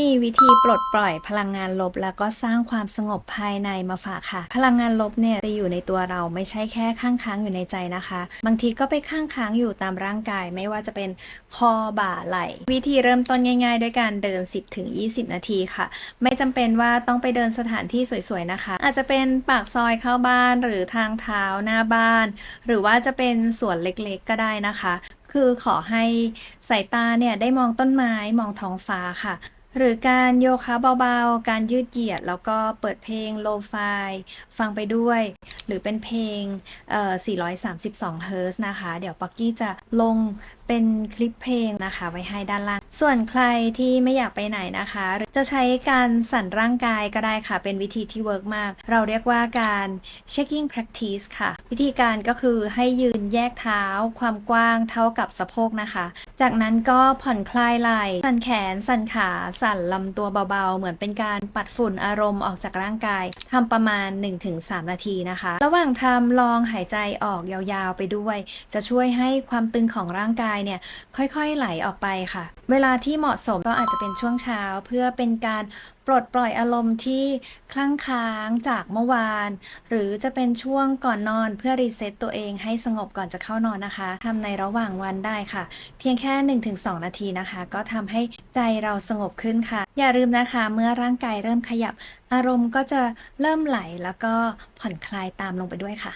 มีวิธีปลดปล่อยพลังงานลบ แล้วก็สร้างความสงบภายในมาฝากค่ะ พลังงานลบเนี่ยจะอยู่ในตัวเราไม่ใช่แค่ข้างค้างอยู่ในใจนะคะ บางทีก็ไปข้างค้างอยู่ตามร่างกาย ไม่ว่าจะเป็นคอบ่าไหล่วิธีเริ่มต้นง่าย ๆ ด้วยการเดิน 10-20 นาทีค่ะ ไม่จำเป็นว่าต้องไปเดินสถานที่สวยๆนะคะ อาจจะเป็นปากซอยเข้าบ้านหรือทางเท้าหน้าบ้าน หรือว่าจะเป็นสวนเล็กๆก็ได้นะคะ คือขอให้สายตาเนี่ยได้มองต้นไม้มองท้องฟ้าค่ะ หรือการโยคะเบาๆ การยืดเหยียด แล้วก็เปิดเพลงโลฟายฟังไปด้วย หรือเป็นเพลง 432 เฮิร์ตซ์นะคะ เดี๋ยวป๊อกกี้จะลงเป็นคลิปเพลงนะคะ ไว้ให้ด้านล่าง ส่วนใครที่ไม่อยากไปไหนนะคะ จะใช้การสั่นร่างกายก็ได้ค่ะ เป็นวิธีที่เวิร์กมาก เราเรียกว่าการ shaking practice ค่ะ วิธีการก็คือให้ยืนแยกเท้าความกว้างเท่ากับสะโพกนะคะ จากนั้นก็ผ่อนคลายไหล่สั่นแขน สั่นขา สั่นลำตัวเบาๆ เหมือนเป็นการปัดฝุ่นอารมณ์ออกจากร่างกายทำประมาณ 1-3 นาทีนะคะ ระหว่างทำลองหายใจออกยาวๆไปด้วย จะช่วยให้ความตึงของร่างกายเนี่ยค่อยๆไหลออกไปค่ะ เวลาที่เหมาะสมก็อาจจะเป็นช่วงเช้าเพื่อเป็นการ ลดปล่อยอารมณ์ที่คลั่งค้างจากเมื่อวาน หรือจะเป็นช่วงก่อนนอนเพื่อรีเซ็ตตัวเองให้สงบก่อนจะเข้านอนนะคะทำในระหว่างวันได้ค่ะ เพียงแค่ 1-2 นาทีนะคะ ก็ทำให้ใจเราสงบขึ้นค่ะ อย่าลืมนะคะ เมื่อร่างกายเริ่มขยับ อารมณ์ก็จะเริ่มไหลแล้วก็ผ่อนคลายตามลงไปด้วยค่ะ